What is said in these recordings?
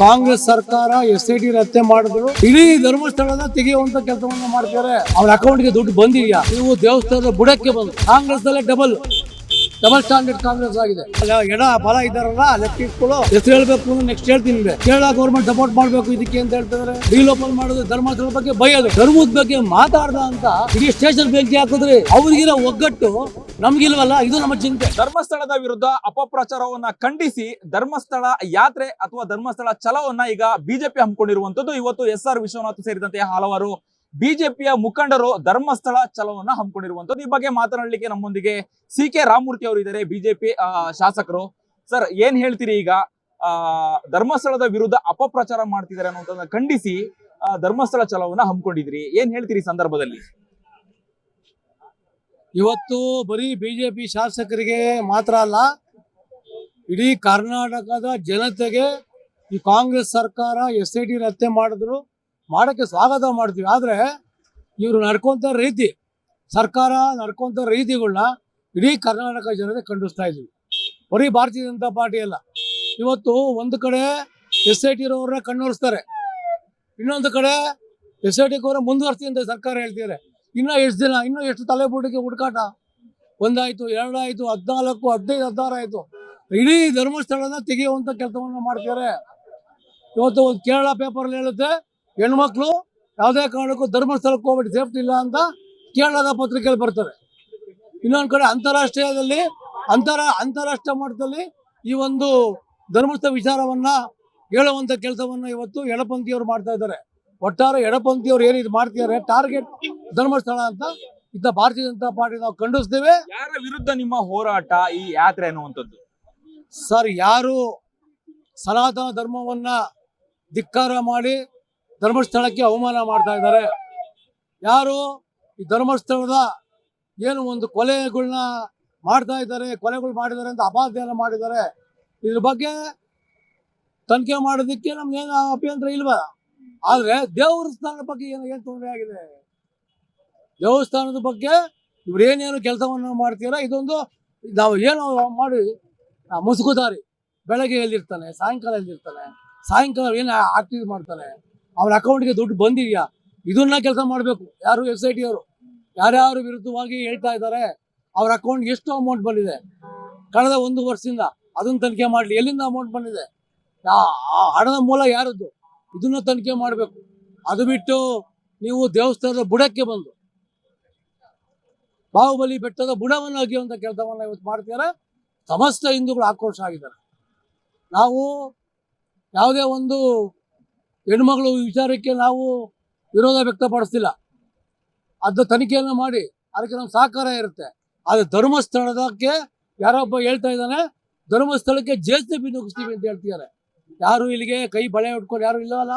ಕಾಂಗ್ರೆಸ್ ಸರ್ಕಾರ S I T ರಸ್ತೆ ಮಾಡಿದ್ರು. ಇಡೀ ಧರ್ಮಸ್ಥಳದ ತೆಗೆಯುವಂತ ಕೆಲಸವನ್ನು ಮಾಡ್ತಾರೆ ಅವ್ರ ಅಕೌಂಟ್ಗೆ ದುಡ್ಡು ಬಂದಿದೆಯಾ ನೀವು ದೇವಸ್ಥಾನದ ಬುಡಕ್ಕೆ ಬಂದು ಕಾಂಗ್ರೆಸ್ ಅಲ್ಲೇ ಡಬಲ್ ಡಬಲ್ ಸ್ಟ್ಯಾಂಡರ್ಡ್ ಕಾಂಗ್ರೆಸ್ ಆಗಿದೆ. ಎಡ ಬಲ ಇದಾರಲ್ಲ ಇಟ್ಕೊಳ್ಳೋ ಹೆಸರು ಹೇಳ್ಬೇಕು ನೆಕ್ಸ್ಟ್ ಹೇಳ್ತೀನಿ. ಕೇರಳ ಗೌರ್ಮೆಂಟ್ ಸಪೋರ್ಟ್ ಮಾಡಬೇಕು ಇದಕ್ಕೆ ಅಂತ ಹೇಳ್ತಿದ್ರೆ ಡೀಲ್ ಓಪನ್ ಮಾಡೋದು ಧರ್ಮಸ್ಥಳ ಬಗ್ಗೆ ಬೈಯೋದು. ಧರ್ಮದ ಬಗ್ಗೆ ಮಾತಾಡ್ದ ಅಂತ ಇಡೀ ಸ್ಟೇಷನ್ ಬೆಂಕಿ ಹಾಕಿದ್ರಿ ಅವ್ರಿಗಿರೋ ಒಗ್ಗಟ್ಟು ನಮ್ಗಿಲ್ವಲ್ಲ, ಇದು ನಮ್ಮ ಚಿಂತೆ. ಧರ್ಮಸ್ಥಳದ ವಿರುದ್ಧ ಅಪಪ್ರಚಾರವನ್ನ ಖಂಡಿಸಿ ಧರ್ಮಸ್ಥಳ ಯಾತ್ರೆ ಅಥವಾ ಧರ್ಮಸ್ಥಳ ಛಲವನ್ನ ಈಗ ಬಿಜೆಪಿ ಹಮ್ಮಿಕೊಂಡಿರುವಂತದ್ದು ಇವತ್ತು ಎಸ್ ಆರ್ ವಿಶ್ವನಾಥ್ ಸೇರಿದಂತೆ ಹಲವಾರು ಬಿಜೆಪಿಯ ಮುಖಂಡರು ಧರ್ಮಸ್ಥಳ ಛಲವನ್ನ ಹಮ್ಮಿಕೊಂಡಿರುವಂತದ್ದು ಈ ಬಗ್ಗೆ ಮಾತನಾಡಲಿಕ್ಕೆ ನಮ್ಮೊಂದಿಗೆ ಸಿ ಕೆ ರಾಮಮೂರ್ತಿ ಅವರು ಇದ್ದಾರೆ, ಬಿಜೆಪಿ ಶಾಸಕರು. ಸರ್, ಏನ್ ಹೇಳ್ತೀರಿ ಈಗ? ಧರ್ಮಸ್ಥಳದ ವಿರುದ್ಧ ಅಪಪ್ರಚಾರ ಮಾಡ್ತಿದ್ದಾರೆ ಅನ್ನೋದನ್ನ ಖಂಡಿಸಿ ಧರ್ಮಸ್ಥಳ ಛಲವನ್ನ ಹಮ್ಮಿಕೊಂಡಿದ್ರಿ. ಏನ್ ಹೇಳ್ತೀರಿ ಸಂದರ್ಭದಲ್ಲಿ? ಇವತ್ತು ಬರೀ ಬಿಜೆಪಿ ಶಾಸಕರಿಗೆ ಮಾತ್ರ ಅಲ್ಲ, ಇಡೀ ಕರ್ನಾಟಕದ ಜನತೆಗೆ ಈ ಕಾಂಗ್ರೆಸ್ ಸರ್ಕಾರ ಎಸ್ ಐ ಟಿ ಹತ್ಯೆ ಮಾಡಿದ್ರು, ಮಾಡೋಕ್ಕೆ ಸ್ವಾಗತ ಮಾಡ್ತೀವಿ. ಆದರೆ ಇವರು ನಡ್ಕೊಂತ ರೀತಿ, ಸರ್ಕಾರ ನಡ್ಕೊಂತ ರೀತಿಗಳನ್ನ ಇಡೀ ಕರ್ನಾಟಕ ಜನತೆ ಖಂಡಿಸ್ತಾ ಇದ್ವಿ. ಬರೀ ಭಾರತೀಯ ಜನತಾ ಪಾರ್ಟಿ ಅಲ್ಲ, ಇವತ್ತು ಒಂದು ಕಡೆ ಎಸ್ ಐ ಟಿ ಇರೋರನ್ನ ಕಣ್ಣೋರಿಸ್ತಾರೆ, ಇನ್ನೊಂದು ಕಡೆ ಎಸ್ ಐ ಟಿ ಮುಂದುವರ್ಸಿ ಅಂತ ಸರ್ಕಾರ ಹೇಳ್ತಿದ್ದಾರೆ. ಇನ್ನೂ ಎಷ್ಟು ದಿನ, ಇನ್ನೂ ಎಷ್ಟು ತಲೆಬುಡಿಗೆ ಹುಡುಕಾಟ? ಒಂದಾಯ್ತು, ಎರಡಾಯ್ತು, ಹದಿನಾಲ್ಕು, ಹದಿನೈದು ಹದಿನಾರು ಆಯ್ತು ಇಡೀ ಧರ್ಮಸ್ಥಳನ ತೆಗೆಯುವಂಥ ಕೆಲಸವನ್ನ ಮಾಡ್ತಾರೆ ಇವತ್ತು ಒಂದು ಕೇರಳ ಪೇಪರ್ ಹೇಳುತ್ತೆ, ಹೆಣ್ಮಕ್ಳು ಯಾವುದೇ ಕಾರಣಕ್ಕೂ ಧರ್ಮಸ್ಥಳಕ್ಕೆ ಹೋಗ್ಬಿಟ್ಟು ಸೇಫ್ಟಿ ಇಲ್ಲ ಅಂತ ಕೇರಳದ ಪತ್ರಿಕೆಯಲ್ಲಿ ಬರ್ತಾರೆ ಇನ್ನೊಂದು ಕಡೆ ಅಂತಾರಾಷ್ಟ್ರೀಯದಲ್ಲಿ, ಅಂತರ, ಅಂತಾರಾಷ್ಟ್ರೀಯ ಮಟ್ಟದಲ್ಲಿ ಈ ಒಂದು ಧರ್ಮಸ್ಥಳ ವಿಚಾರವನ್ನ ಹೇಳುವಂತ ಕೆಲಸವನ್ನ ಇವತ್ತು ಎಡಪಂಥಿಯವರು ಮಾಡ್ತಾ ಇದ್ದಾರೆ. ಒಟ್ಟಾರೆ ಎಡಪಂಥಿಯವರು ಏನು ಮಾಡ್ತಿದ್ದಾರೆ ಟಾರ್ಗೆಟ್ ಧರ್ಮಸ್ಥಳ ಅಂತ ಇದನ್ನ ಭಾರತೀಯ ಜನತಾ ಪಾರ್ಟಿ ನಾವು ಖಂಡಿಸ್ತೇವೆ ಯಾರ ವಿರುದ್ಧ ನಿಮ್ಮ ಹೋರಾಟ ಈ ಯಾತ್ರೆ ಅನ್ನುವಂಥದ್ದು ಸರ್ ಯಾರು ಸನಾತನ ಧರ್ಮವನ್ನ ಧಿಕ್ಕಾರ ಮಾಡಿ ಧರ್ಮಸ್ಥಳಕ್ಕೆ ಅವಮಾನ ಮಾಡ್ತಾ ಇದ್ದಾರೆ? ಯಾರು ಈ ಧರ್ಮಸ್ಥಳದ ಏನು ಒಂದು ಕೊಲೆಗಳನ್ನ ಮಾಡ್ತಾ ಇದ್ದಾರೆ ಕೊಲೆಗಳು ಮಾಡಿದ್ದಾರೆ ಅಂತ ಅಪಾದನೆಯನ್ನು ಮಾಡಿದ್ದಾರೆ? ಇದ್ರ ಬಗ್ಗೆ ತನಿಖೆ ಮಾಡೋದಕ್ಕೆ ನಮ್ಗೇನು ಅಭ್ಯಂತರ ಇಲ್ವಾ? ಆದ್ರೆ ದೇವಸ್ಥಾನದ ಬಗ್ಗೆ ಏನು ಏನು ತೊಂದರೆ ಆಗಿದೆ? ದೇವಸ್ಥಾನದ ಬಗ್ಗೆ ಇವ್ರು ಏನೇನು ಕೆಲಸವನ್ನು ಮಾಡ್ತೀರಾ ಇದೊಂದು ನಾವು ಏನು ಮಾಡಿ ಮುಸುಕುದಾರಿ ಬೆಳಗ್ಗೆ ಎಲ್ಲಿರ್ತಾನೆ ಸಾಯಂಕಾಲ ಎಲ್ಲಿರ್ತಾನೆ ಸಾಯಂಕಾಲ ಏನು ಆಕ್ಟಿವ್ ಮಾಡ್ತಾನೆ ಅಕೌಂಟ್ ಅಕೌಂಟ್ಗೆ ದುಡ್ಡು ಬಂದಿದೆಯಾ, ಇದನ್ನ ಕೆಲಸ ಮಾಡಬೇಕು. ಯಾರು ಎಸ್ ಐ ಟಿ ಅವರು? ಯಾರ್ಯಾರು ವಿರುದ್ಧವಾಗಿ ಹೇಳ್ತಾ ಇದ್ದಾರೆ, ಅವ್ರ ಅಕೌಂಟ್ ಎಷ್ಟು ಅಮೌಂಟ್ ಬಂದಿದೆ? ಕಳೆದ ಒಂದು ವರ್ಷದಿಂದ ಅದನ್ನ ತನಿಖೆ ಮಾಡಲಿ, ಎಲ್ಲಿಂದ ಅಮೌಂಟ್ ಬಂದಿದೆ? ಹಣದ ಮೂಲ ಯಾರದ್ದು? ಇದನ್ನ ತನಿಖೆ ಮಾಡಬೇಕು. ಅದು ಬಿಟ್ಟು ನೀವು ದೇವಸ್ಥಾನದ ಬುಡಕ್ಕೆ ಬಂದು ಬಾಹುಬಲಿ ಬೆಟ್ಟದ ಬುಡವನ್ನು ಅಗಿಯುವಂತ ಕೆಲಸವನ್ನ ಇವತ್ತು ಮಾಡ್ತಿದ್ದಾರೆ. ಸಮಸ್ತ ಹಿಂದೂಗಳು ಆಕ್ರೋಶ ಆಗಿದ್ದಾರೆ. ನಾವು ಯಾವುದೇ ಒಂದು ಹೆಣ್ಮಗಳು ವಿಚಾರಕ್ಕೆ ನಾವು ವಿರೋಧ ವ್ಯಕ್ತಪಡಿಸ್ತಿಲ್ಲ. ಅದು ತನಿಖೆಯನ್ನು ಮಾಡಿ, ಅದಕ್ಕೆ ನಮ್ಮ ಸಹಕಾರ ಇರುತ್ತೆ. ಆದರೆ ಧರ್ಮಸ್ಥಳದಕ್ಕೆ ಯಾರೊಬ್ಬ ಹೇಳ್ತಾ ಇದ್ದಾನೆ, ಧರ್ಮಸ್ಥಳಕ್ಕೆ ಜೆ ಸಿ ಬಿ ಅಂತ ಹೇಳ್ತಿದ್ದಾರೆ. ಯಾರು ಇಲ್ಲಿಗೆ ಕೈ ಬಳೆ ಇಟ್ಕೊಂಡು ಯಾರು ಇಲ್ಲವಲ್ಲ?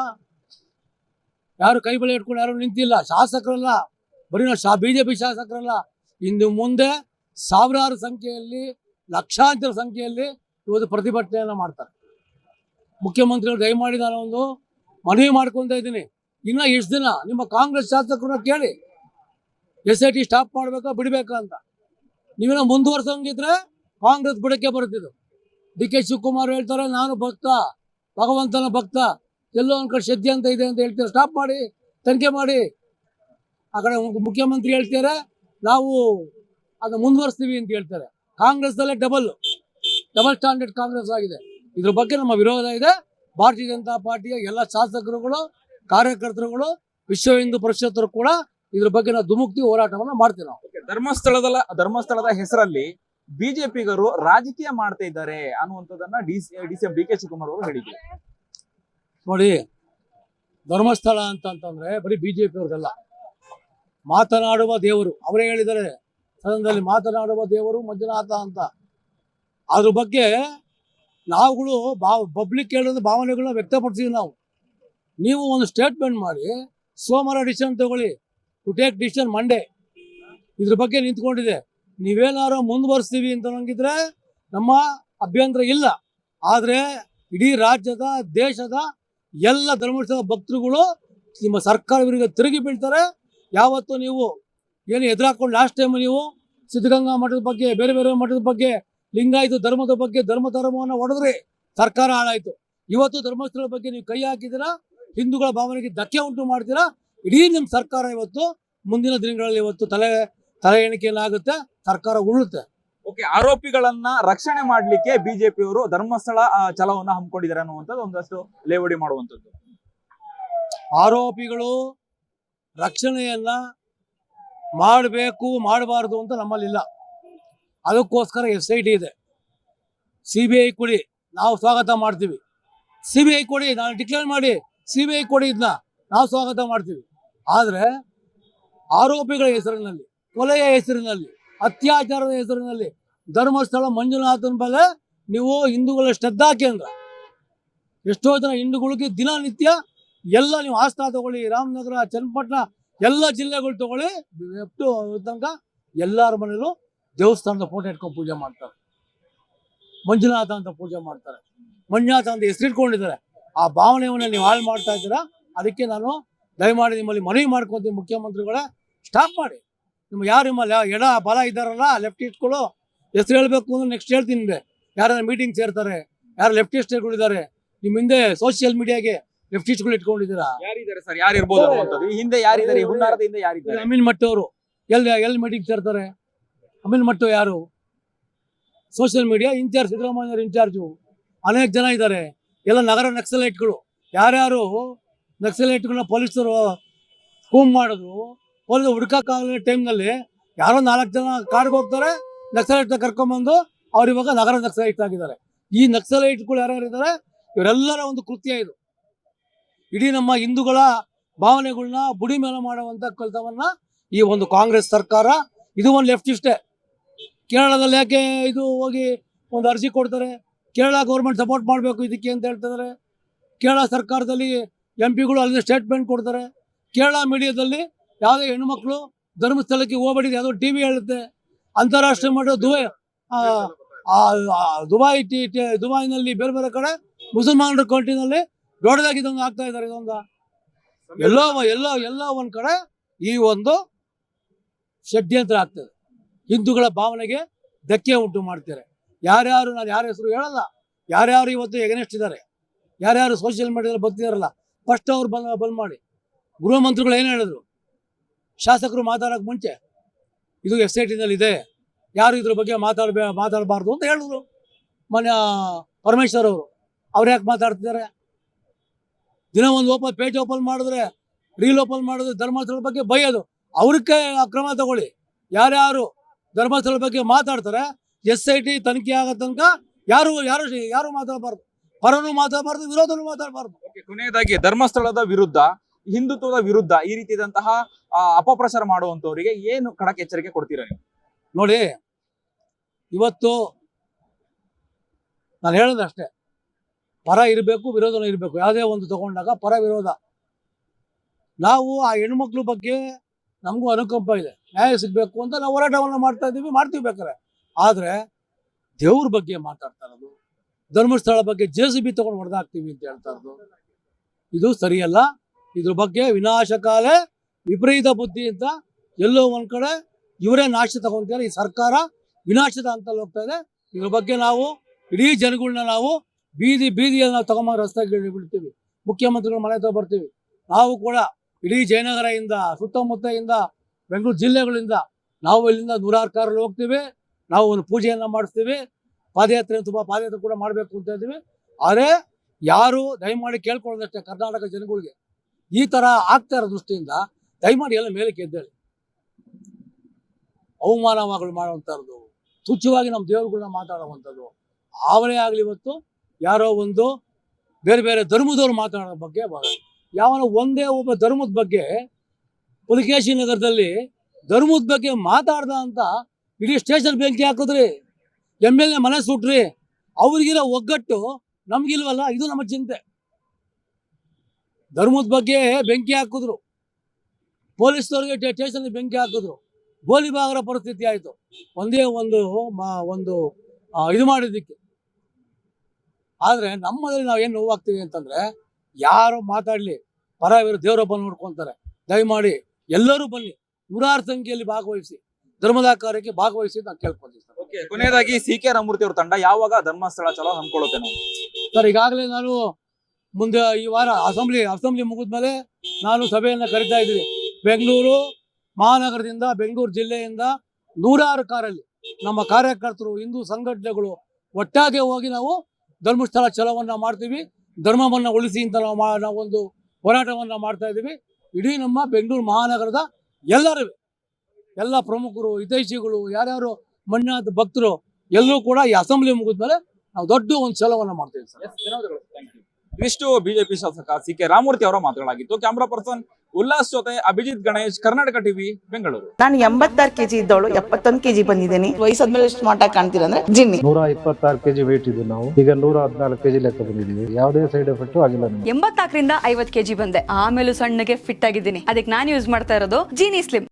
ಯಾರು ಕೈ ಬಳೆ ಇಟ್ಕೊಂಡು ಯಾರು ನಿಂತಿಲ್ಲ? ಶಾಸಕರಲ್ಲ, ಬರೀ ನಾವು ಶಾ ಬಿ ಜೆ ಪಿ ಶಾಸಕರಲ್ಲ. ಇನ್ನು ಮುಂದೆ ಸಾವಿರಾರು ಸಂಖ್ಯೆಯಲ್ಲಿ, ಲಕ್ಷಾಂತರ ಸಂಖ್ಯೆಯಲ್ಲಿ ಇವತ್ತು ಪ್ರತಿಭಟನೆಯನ್ನು ಮಾಡ್ತಾರೆ. ಮುಖ್ಯಮಂತ್ರಿಗಳು ದಯಮಾಡಿ ನಾನು ಒಂದು ಮನವಿ ಮಾಡ್ಕೊತಾ ಇದ್ದೀನಿ. ಇನ್ನ ಎಷ್ಟು ದಿನ? ನಿಮ್ಮ ಕಾಂಗ್ರೆಸ್ ಶಾಸಕರನ್ನ ಕೇಳಿ. ಎಸ್ ಐ ಟಿ ಸ್ಟಾಪ್ ಮಾಡಬೇಕಾ, ಬಿಡಬೇಕಾ ಅಂತ. ನೀವೇನೋ ಮುಂದುವರ್ಸಂಗಿದ್ರೆ ಕಾಂಗ್ರೆಸ್ ಬಿಡಕ್ಕೆ ಬರುತ್ತಿದ್ದು. ಡಿ ಕೆ ಶಿವಕುಮಾರ್ ಹೇಳ್ತಾರೆ, ನಾನು ಭಕ್ತ, ಭಗವಂತನ ಭಕ್ತ, ಎಲ್ಲೋ ಒಂದ್ ಕಡೆ ಶ್ರದ್ಧೆ ಅಂತ ಇದೆ ಅಂತ ಹೇಳ್ತೀರ? ಸ್ಟಾಪ್ ಮಾಡಿ, ತನಿಖೆ ಮಾಡಿ. ಆ ಕಡೆ ಮುಖ್ಯಮಂತ್ರಿ ಹೇಳ್ತಾರೆ ನಾವು ಅದನ್ನ ಮುಂದುವರಿಸ್ತೀವಿ ಅಂತ ಹೇಳ್ತಾರೆ. ಕಾಂಗ್ರೆಸ್ದಲ್ಲೇ ಡಬಲ್ ಡಬಲ್ ಸ್ಟ್ಯಾಂಡರ್ಡ್ ಕಾಂಗ್ರೆಸ್ ಆಗಿದೆ. ಇದ್ರ ಬಗ್ಗೆ ನಮ್ಮ ವಿರೋಧ ಇದೆ. ಭಾರತೀಯ ಜನತಾ ಪಾರ್ಟಿಯ ಎಲ್ಲ ಶಾಸಕರುಗಳು ಕಾರ್ಯಕರ್ತರುಗಳು ವಿಶ್ವ ಹಿಂದೂ ಪರಿಷತ್ತರು ಕೂಡ ಇದ್ರ ಬಗ್ಗೆ ನಾವು ದುಮುಕ್ತಿ ಹೋರಾಟವನ್ನ ಮಾಡ್ತೀವಿ ನಾವು. ಧರ್ಮಸ್ಥಳದ ಧರ್ಮಸ್ಥಳದ ಹೆಸರಲ್ಲಿ ಬಿಜೆಪಿಗರು ರಾಜಕೀಯ ಮಾಡ್ತಾ ಇದ್ದಾರೆ ಅನ್ನುವಂಥದ್ದನ್ನ D C M D K Shivakumar ಅವರು ಹೇಳಿದ್ರು. ನೋಡಿ ಧರ್ಮಸ್ಥಳ ಅಂತಂತಂದ್ರೆ ಬರೀ ಬಿಜೆಪಿ ಅವ್ರಿಗಲ್ಲ ಮಾತನಾಡುವ ದೇವರು. ಅವರೇ ಹೇಳಿದರೆ ಸದನದಲ್ಲಿ ಮಾತನಾಡುವ ದೇವರು ಮಂಜುನಾಥ ಅಂತ. ಅದ್ರ ಬಗ್ಗೆ ನಾವುಗಳು ಭಾವ ಪಬ್ಲಿಕ್ ಹೇಳಿದ ಭಾವನೆಗಳನ್ನ ವ್ಯಕ್ತಪಡಿಸ್ತೀವಿ ನಾವು. ನೀವು ಒಂದು ಸ್ಟೇಟ್ಮೆಂಟ್ ಮಾಡಿ, ಸೋಮವಾರ ಡಿಸಿಷನ್ ತಗೊಳ್ಳಿ ಟು ಟೇಕ್ ಡಿಸಿಷನ್ ಮಂಡೇ ಇದ್ರ ಬಗ್ಗೆ ನಿಂತ್ಕೊಂಡಿದೆ. ನೀವೇನಾರು ಮುಂದುವರಿಸ್ತೀವಿ ಅಂತ ನಂಗಿದ್ರೆ ನಮ್ಮ ಅಭ್ಯಂತರ ಇಲ್ಲ. ಆದರೆ ಇಡೀ ರಾಜ್ಯದ, ದೇಶದ ಎಲ್ಲ ಧರ್ಮಸ್ಥಳ ಭಕ್ತರುಗಳು ನಿಮ್ಮ ಸರ್ಕಾರ ವಿರುದ್ಧ ತಿರುಗಿ ಬೀಳ್ತಾರೆ. ಯಾವತ್ತು ನೀವು ಏನು ಎದುರಾಕೊಂಡು ಲಾಸ್ಟ್ ಟೈಮ್ ನೀವು ಸಿದ್ಧಗಂಗಾ ಮಠದ ಬಗ್ಗೆ ಬೇರೆ ಬೇರೆ ಮಠದ ಬಗ್ಗೆ ಲಿಂಗಾಯಿತ ಧರ್ಮದ ಬಗ್ಗೆ ಧರ್ಮ ಧರ್ಮವನ್ನು ಹೊಡೆದ್ರಿ ಸರ್ಕಾರ ಹಾಳಾಯ್ತು. ಇವತ್ತು ಧರ್ಮಸ್ಥಳ ಬಗ್ಗೆ ನೀವು ಕೈ ಹಾಕಿದ್ದೀರಾ? ಹಿಂದೂಗಳ ಭಾವನೆಗೆ ಧಕ್ಕೆ ಉಂಟು ಮಾಡ್ತೀರಾ? ಇಡೀ ನಿಮ್ಮ ಸರ್ಕಾರ ಇವತ್ತು ಮುಂದಿನ ದಿನಗಳಲ್ಲಿ ಇವತ್ತು ತಲೆ ತಲೆ ಎಣಿಕೆಯಲ್ಲಾಗುತ್ತೆ ಸರ್ಕಾರ ಉರುಳುತ್ತೆ. ಓಕೆ ಆರೋಪಿಗಳನ್ನ ರಕ್ಷಣೆ ಮಾಡಲಿಕ್ಕೆ ಬಿಜೆಪಿಯವರು ಧರ್ಮಸ್ಥಳ ಛಲವನ್ನು ಛಲವನ್ನ ಹಮ್ಮಿಕೊಂಡಿದ್ದಾರೆ ಅನ್ನುವಂಥದ್ದು ಒಂದಷ್ಟು ಲೇವಡಿ ಮಾಡುವಂಥದ್ದು. ಆರೋಪಿಗಳು ರಕ್ಷಣೆಯನ್ನ ಮಾಡಬೇಕು, ಮಾಡಬಾರ್ದು ಅಂತ ನಮ್ಮಲ್ಲಿಲ್ಲ. ಅದಕ್ಕೋಸ್ಕರ ಎಸ್ ಐ ಟಿ ಇದೆ. ಸಿ ಬಿ ಐ ಕೊಡಿ, ನಾವು ಸ್ವಾಗತ ಮಾಡ್ತೀವಿ. ಸಿ ಬಿ ಐ ಕೊಡಿ, ನಾನು ಡಿಕ್ಲೇರ್ ಮಾಡಿ ಸಿ ಬಿ ಐ ಕೊಡಿ ಇದನ್ನ ನಾವು ಸ್ವಾಗತ ಮಾಡ್ತೀವಿ. ಆದರೆ ಆರೋಪಿಗಳ ಹೆಸರಿನಲ್ಲಿ, ಕೊಲೆಯ ಹೆಸರಿನಲ್ಲಿ, ಅತ್ಯಾಚಾರದ ಹೆಸರಿನಲ್ಲಿ, ಧರ್ಮಸ್ಥಳ ಮಂಜುನಾಥನ ಬಲೆ, ನೀವು ಹಿಂದೂಗಳ ಶ್ರದ್ಧಾ ಕೇಂದ್ರ. ಎಷ್ಟೋ ಜನ ಹಿಂದೂಗಳಿಗೆ ದಿನನಿತ್ಯ ಎಲ್ಲ ನೀವು ಆಸ್ಥಾ ತಗೊಳ್ಳಿ, ರಾಮನಗರ, ಚನ್ನಪಟ್ಟಣ, ಎಲ್ಲ ಜಿಲ್ಲೆಗಳು ತಗೊಳ್ಳಿ ಎಷ್ಟು ತನಕ ಎಲ್ಲರ ಮನೇಲೂ ದೇವಸ್ಥಾನದ ಫೋಟೋ ಇಟ್ಕೊಂಡು ಪೂಜೆ ಮಾಡ್ತಾರೆ. ಮಂಜುನಾಥ ಅಂತ ಪೂಜೆ ಮಾಡ್ತಾರೆ. ಮಂಜುನಾಥ ಅಂತ ಹೆಸರಿಟ್ಕೊಂಡಿದ್ದಾರೆ ಆ ಭಾವನೆಯನ್ನ ನೀವು ಹಾಳು ಮಾಡ್ತಾ ಇದ್ದೀರಾ? ಅದಕ್ಕೆ ನಾನು ದಯಮಾಡಿ ನಿಮ್ಮಲ್ಲಿ ಮನವಿ ಮಾಡ್ಕೊತೀನಿ ಮುಖ್ಯಮಂತ್ರಿಗಳೇ ಸ್ಟಾಪ್ ಮಾಡಿ. ನಿಮ್ಗೆ ಯಾರು ನಿಮ್ಮಲ್ಲಿ ಎಡ ಬಲ ಇದ್ದಾರಲ್ಲ ಲೆಫ್ಟ್ ಇಟ್ಕೊಳ್ಳೋ ಹೆಸರು ಹೇಳಬೇಕು ಅಂದ್ರೆ ನೆಕ್ಸ್ಟ್ ಹೇಳ್ತೀನಿ ಯಾರು ಮೀಟಿಂಗ್ ಸೇರ್ತಾರೆ, ಯಾರು ಲೆಫ್ಟಿಸ್ಟ್ಗಳಿದ್ದಾರೆ ನಿಮ್ಮ ಹಿಂದೆ ಸೋಷಿಯಲ್ ಮೀಡಿಯಾಗೆ ಲೆಫ್ಟಿಸ್ಟ್ಗಳು ಇಟ್ಕೊಂಡಿದ್ದೀರಾ? ಯಾರಿದ್ದಾರೆ ಸರ್? ಯಾರು ಇರ್ಬೋದು ಅನ್ನುವಂಥದ್ದು ಈ ಹಿಂದೆ ಯಾರಿದ್ದಾರೆ? ಈ ಹುನ್ನಾರದ ಹಿಂದೆ ಯಾರಿದ್ದಾರೆ? ಅಮೀನ್ ಮಟ್ಟ ಅವರು. ಎಲ್ಲಿ ಎಲ್ಲಿ ಮೀಟಿಂಗ್ ಸೇರ್ತಾರೆ? ಅಮೀನ್ ಮಟ್ಟು ಯಾರು? Social media incharge Siddaramaiah incharge. ಅನೇಕ ಜನ ಇದ್ದಾರೆ. ಎಲ್ಲ ನಗರ ನಕ್ಸಲೈಟ್ಗಳು. ಯಾರ್ಯಾರು ನಕ್ಸಲೈಟ್ಗಳನ್ನ ಪೊಲೀಸರು ಕೂಮ್ ಮಾಡಿದ್ರು ಪೊಲೀಸ್ ಟೈಮ್ ಟೈಮ್ನಲ್ಲಿ ಯಾರೋ ನಾಲ್ಕು ಜನ ಕಾಡ್ಗೆ ಹೋಗ್ತಾರೆ ನಕ್ಸಲೈಟ್ನ ಕರ್ಕೊಂಬಂದು ಅವ್ರು ಇವಾಗ ನಗರ ನಕ್ಸಲೈಟ್ ಆಗಿದ್ದಾರೆ. ಈ ನಕ್ಸಲೈಟ್ಗಳು ಯಾರ್ಯಾರು ಇದ್ದಾರೆ ಇವರೆಲ್ಲರ ಒಂದು ಕೃತ್ಯ ಇದು. ಇಡೀ ನಮ್ಮ ಹಿಂದೂಗಳ ಭಾವನೆಗಳನ್ನ ಬುಡಿ ಮೇಲೆ ಮಾಡುವಂತ ಕೆಲಸವನ್ನ ಈ ಒಂದು ಕಾಂಗ್ರೆಸ್ ಸರ್ಕಾರ. ಇದು ಒಂದು ಲೆಫ್ಟಿಸ್ಟೇ. ಕೇರಳದಲ್ಲಿ ಯಾಕೆ ಇದು ಹೋಗಿ ಒಂದು ಅರ್ಜಿ ಕೊಡ್ತಾರೆ? ಕೇರಳ ಗೌರ್ಮೆಂಟ್ ಸಪೋರ್ಟ್ ಮಾಡಬೇಕು ಇದಕ್ಕೆ ಅಂತ ಹೇಳ್ತಿದ್ದಾರೆ ಕೇರಳ ಸರ್ಕಾರದಲ್ಲಿ ಎಂ ಪಿಗಳು ಅಲ್ಲಿ ಸ್ಟೇಟ್ಮೆಂಟ್ ಕೊಡ್ತಾರೆ. ಕೇರಳ ಮೀಡಿಯಾದಲ್ಲಿ ಯಾವುದೇ ಹೆಣ್ಮಕ್ಳು ಧರ್ಮಸ್ಥಳಕ್ಕೆ ಹೋಗ್ಬೇಡಿ ಯಾವುದೋ ಟಿ ವಿ ಹೇಳುತ್ತೆ. ಅಂತಾರಾಷ್ಟ್ರೀಯ ಮಟ್ಟ ದುಬೈ ದುಬೈ ಟಿ- ದುಬೈನಲ್ಲಿ ಬೇರೆ ಬೇರೆ ಕಡೆ ಮುಸಲ್ಮಾನರ ಕಂಟ್ರಿನಲ್ಲಿ ದೊಡ್ಡದಾಗಿ ಇದೊಂದು ಆಗ್ತಾ ಇದ್ದಾರೆ ಇದೊಂದು. ಎಲ್ಲೋ ಎಲ್ಲೋ ಎಲ್ಲೋ ಒಂದ್ ಕಡೆ ಈ ಒಂದು ಷಡ್ಯಂತ್ರ ಆಗ್ತದೆ. ಹಿಂದೂಗಳ ಭಾವನೆಗೆ ಧಕ್ಕೆ ಉಂಟು ಮಾಡ್ತಾರೆ. ಯಾರ್ಯಾರು ನಾನು ಯಾರ ಹೆಸರು ಹೇಳಲ್ಲ. ಯಾರ್ಯಾರು ಇವತ್ತು ಎಗನೆಸ್ಟ್ ಇದ್ದಾರೆ. ಯಾರ್ಯಾರು ಸೋಷಿಯಲ್ ಮೀಡಿಯಾದಲ್ಲಿ ಬರ್ತಿದಾರಲ್ಲ ಫಸ್ಟ್ ಅವ್ರು ಬಂದ ಬಂದ್ ಮಾಡಿ. ಗೃಹ ಮಂತ್ರಿಗಳು ಏನು ಹೇಳಿದ್ರು? ಶಾಸಕರು ಮಾತಾಡೋಕೆ ಮುಂಚೆ, ಇದು ಎಸ್ ಐ ಟಿನಲ್ಲಿ ಇದೆ ಯಾರು ಇದ್ರ ಬಗ್ಗೆ ಮಾತಾಡಬೇ ಮಾತಾಡಬಾರ್ದು ಅಂತ ಹೇಳಿದ್ರು. ಮನೆ ಪರಮೇಶ್ವರ್ ಅವರು. ಅವ್ರು ಯಾಕೆ ಮಾತಾಡ್ತಿದ್ದಾರೆ? ದಿನ ಒಂದು ಓಪನ್ ಪೇಜ್ ಓಪನ್ ಮಾಡಿದ್ರೆ ರೀಲ್ ಓಪನ್ ಮಾಡಿದ್ರೆ ಧರ್ಮಸ್ಥಳ ಬಗ್ಗೆ ಬೈಯೋದು ಅವ್ರಕ್ಕೆ ಅಕ್ರಮ ತಗೊಳ್ಳಿ. ಯಾರ್ಯಾರು ಧರ್ಮಸ್ಥಳ ಬಗ್ಗೆ ಮಾತಾಡ್ತಾರೆ ಎಸ್ ಐ ಟಿ ತನಿಖೆ ಆಗೋ ತನಕ ಯಾರು ಯಾರು ಯಾರು ಮಾತಾಡಬಾರ್ದು? ಪರನು ಮಾತಾಡಬಾರ್ದು ವಿರೋಧನು ಮಾತಾಡಬಾರ್ದು. ಕೊನೆಯದಾಗಿ ಧರ್ಮಸ್ಥಳದ ವಿರುದ್ಧ ಹಿಂದುತ್ವದ ವಿರುದ್ಧ ಈ ರೀತಿಯಾದಂತಹ ಆ, ಅಪಪ್ರಚಾರ ಮಾಡುವಂತವರಿಗೆ ಏನು ಖಡಕ್ ಎಚ್ಚರಿಕೆ ಕೊಡ್ತೀರಾ ನೀವು? ನೋಡಿ ಇವತ್ತು ನಾನು ಹೇಳೋದು ಅಷ್ಟೇ ಪರ ಇರಬೇಕು, ವಿರೋಧನೂ ಇರಬೇಕು. ಯಾವುದೇ ಒಂದು ತಗೊಂಡಾಗ ಪರ, ವಿರೋಧ. ನಾವು ಆ ಹೆಣ್ಮಕ್ಳ ಬಗ್ಗೆ ನಮಗೂ ಅನುಕಂಪ ಇದೆ. ನ್ಯಾಯ ಸಿಗಬೇಕು ಅಂತ ನಾವು ಹೋರಾಟವನ್ನು ಮಾಡ್ತಾ ಇದ್ದೀವಿ, ಮಾಡ್ತೀವಿ ಬೇಕಾರೆ ಆದರೆ ದೇವ್ರ ಬಗ್ಗೆ ಮಾತಾಡ್ತಾ ಇರೋದು, ಧರ್ಮಸ್ಥಳ ಬಗ್ಗೆ ಜೆ ಸಿ ಬಿ ತೊಗೊಂಡು ಹೊಡೆದಾಕ್ತೀವಿ ಅಂತ ಹೇಳ್ತಾ ಇರೋದು, ಇದು ಸರಿಯಲ್ಲ. ಇದ್ರ ಬಗ್ಗೆ ವಿನಾಶಕಾಲೇ ವಿಪರೀತ ಬುದ್ಧಿ ಅಂತ ಎಲ್ಲೋ ಒಂದ್ ಕಡೆ ಇವರೇ ನಾಶ ತಗೊಂತಾರೆ ಈ ಸರ್ಕಾರ ವಿನಾಶದ ಅಂತ ಹೋಗ್ತಾ ಇದೆ. ಇದ್ರ ಬಗ್ಗೆ ನಾವು ಇಡೀ ಜನಗಳನ್ನ ನಾವು ಬೀದಿ ಬೀದಿಯಲ್ಲಿ ನಾವು ತಗೊಂಬಂದು ರಸ್ತೆಗೆ ಬಿಡ್ತೀವಿ. ಮುಖ್ಯಮಂತ್ರಿಗಳು ಮನೆ ತಗೊಬರ್ತೀವಿ ಬರ್ತೀವಿ. ನಾವು ಕೂಡ ಇಡೀ ಜಯನಗರದಿಂದ ಸುತ್ತಮುತ್ತದಿಂದ ಬೆಂಗಳೂರು ಜಿಲ್ಲೆಗಳಿಂದ ನಾವು ಇಲ್ಲಿಂದ ನೂರಾರು ಕಾರಲ್ಲಿ ಹೋಗ್ತೀವಿ. ನಾವು ಒಂದು ಪೂಜೆಯನ್ನ ಮಾಡಿಸ್ತೀವಿ. ಪಾದಯಾತ್ರೆ ತುಂಬ ಪಾದಯಾತ್ರೆ ಕೂಡ ಮಾಡಬೇಕು ಅಂತ ಇದ್ದೀವಿ. ಆದರೆ ಯಾರು ದಯಮಾಡಿ ಕೇಳ್ಕೊಳ್ಳೋದಷ್ಟೇ ಕರ್ನಾಟಕ ಜನಗಳಿಗೆ. ಈ ಥರ ಆಗ್ತಾ ಇರೋ ದೃಷ್ಟಿಯಿಂದ ದಯಮಾಡಿ ಎಲ್ಲ ಮೇಲೆ ಎದ್ದೇಳಿ. ಅವಮಾನವಾಗಲು ಮಾಡುವಂಥದ್ದು, ತುಚ್ಛವಾಗಿ ನಮ್ಮ ದೇವರುಗಳನ್ನ ಮಾತಾಡುವಂಥದ್ದು ಅವರೇ ಆಗಲಿ ಇವತ್ತು. ಯಾರೋ ಒಂದು ಬೇರೆ ಬೇರೆ ಧರ್ಮದವ್ರು ಮಾತಾಡೋ ಬಗ್ಗೆ ಯಾವನ ಒಂದೇ ಒಬ್ಬ ಧರ್ಮದ ಬಗ್ಗೆ ಪುಲಿಕೇಶಿ ನಗರದಲ್ಲಿ ಧರ್ಮದ ಬಗ್ಗೆ ಮಾತಾಡ್ದ ಅಂತ ಇಡೀ ಸ್ಟೇಷನ್ ಬೆಂಕಿ ಹಾಕಿದ್ರಿ. ಎಂ ಎಲ್ ಎ ಮನೆ ಸುಟ್ರಿ. ಅವ್ರಿಗಿರೋ ಒಗ್ಗಟ್ಟು ನಮ್ಗಿಲ್ವಲ್ಲ, ಇದು ನಮ್ಮ ಚಿಂತೆ. ಧರ್ಮದ ಬಗ್ಗೆ ಬೆಂಕಿ ಹಾಕಿದ್ರು. ಪೊಲೀಸ್ನವ್ರಿಗೆ ಸ್ಟೇಷನ್ ಬೆಂಕಿ ಹಾಕಿದ್ರು. ಗೋಲಿಬಾಗರ ಪರಿಸ್ಥಿತಿ ಆಯಿತು. ಒಂದೇ ಒಂದು ಮಾ, ಒಂದು ಇದು ಮಾಡಿದ್ದಕ್ಕೆ. ಆದರೆ ನಮ್ಮಲ್ಲಿ ನಾವು ಏನು ನೋವಾಗ್ತೀವಿ ಅಂತಂದ್ರೆ ಯಾರು ಮಾತಾಡಲಿ ಪರ ಇವರು ದೇವರೊಬ್ಬ ನೋಡ್ಕೊಂತಾರೆ. ದಯಮಾಡಿ ಎಲ್ಲರೂ ಬನ್ನಿ ನೂರಾರು ಸಂಖ್ಯೆಯಲ್ಲಿ ಭಾಗವಹಿಸಿ ಧರ್ಮದ ಕಾರ್ಯಕ್ಕೆ ಭಾಗವಹಿಸಿ ನಾನು ಕೇಳ್ಕೊಂತೀನಿ ಸರ್. ಓಕೆ ಕೊನೆಯದಾಗಿ ಸಿ ಕೆ ರಾಮಮೂರ್ತಿ ಅವ್ರ ತಂಡ ಯಾವಾಗ ಧರ್ಮಸ್ಥಳ ಚಲೋ ಹಮ್ಮಿಕೊಳ್ಳುತ್ತೆ ನಾವು? ಸರ್ ಈಗಾಗಲೇ ನಾನು ಮುಂದೆ ಈ ವಾರ ಅಸೆಂಬ್ಲಿ ಅಸೆಂಬ್ಲಿ ಮುಗಿದ್ಮೇಲೆ ನಾನು ಸಭೆಯನ್ನು ಕರಿತಾ ಇದ್ದೀನಿ. ಬೆಂಗಳೂರು ಮಹಾನಗರದಿಂದ ಬೆಂಗಳೂರು ಜಿಲ್ಲೆಯಿಂದ ನೂರಾರು ಕಾರಲ್ಲಿ ನಮ್ಮ ಕಾರ್ಯಕರ್ತರು ಹಿಂದೂ ಸಂಘಟನೆಗಳು ಒಟ್ಟಾಗೆ ಹೋಗಿ ನಾವು ಧರ್ಮಸ್ಥಳ ಛಲವನ್ನ ಮಾಡ್ತೀವಿ, ಧರ್ಮವನ್ನು ಉಳಿಸಿ ಅಂತ ನಾವು ಮಾ- ನಾವೊಂದು ಹೋರಾಟವನ್ನ ಮಾಡ್ತಾ ಇದ್ದೀವಿ ಇಡೀ ನಮ್ಮ ಬೆಂಗಳೂರು ಮಹಾನಗರದ ಎಲ್ಲರೂ ಎಲ್ಲ ಪ್ರಮುಖರು, ಹಿತೈಷಿಗಳು, ಯಾರ್ಯಾರು ಮಣ್ಣಾದ ಭಕ್ತರು ಎಲ್ಲರೂ ಕೂಡ ಈ ಅಸೆಂಬ್ಲಿ ಮುಗಿದ್ಮೇಲೆ ನಾವು ದೊಡ್ಡ ಒಂದು ಛಲವನ್ನ ಮಾಡ್ತೀವಿ ಸರ್. ಇಷ್ಟು ಬಿಜೆಪಿ ಶಾಸಕ ಸಿ ಕೆ ರಾಮಮೂರ್ತಿ ಅವರ ಮಾತುಗಳಾಗಿತ್ತು. ಕ್ಯಾಮ್ರಾ ಪರ್ಸನ್ ಉಲ್ಲಾಸ್ ಜೊತೆ ಅಭಿಜಿತ್ ಗಣೇಶ್ ಕರ್ನಾಟಕ ಟಿವಿ ಬೆಂಗಳೂರು. ನಾನು ಎಂಬತ್ತಾರು ಕೆಜಿ ಇದ್ದವಳು ಎಪ್ಪತ್ತೊಂದು ಕೆಜಿ ಬಂದಿದ್ದೀನಿ. ವಯಸ್ಸಾದ್ಮೇಲೆ ಸ್ಮಾರ್ಟ್ ಆಗಿ ಕಾಣ್ತೀರ ಅಂದ್ರೆ ಜಿನ್ನಿ. ನೂರ ಇಪ್ಪತ್ತಾರು ಕೆಜಿ ವೇಟ್ ಇದ್ದು ನಾವು. ಈಗ ನೂರ ಹದಿನಾಲ್ಕು ಕೆಜಿ ಲೆಕ್ಕ ಬಂದಿದ್ದೀವಿ. ಯಾವುದೇ ಸೈಡ್ ಎಫೆಕ್ಟ್ ಆಗಿಲ್ಲ ಎಂಬತ್ತಾಕರಿಂದ ಎಂಬತ್ನಾಲ್ಕರಿಂದ ಐವತ್ ಕೆಜಿ ಬಂದೆ. ಆಮೇಲೆ ಸಣ್ಣಗೆ ಫಿಟ್ ಆಗಿದ್ದೀನಿ. ಅದಕ್ಕೆ ನಾನು ಯೂಸ್ ಮಾಡ್ತಾ ಇರೋದು ಜೀನಿ ಸ್ಲಿಮ್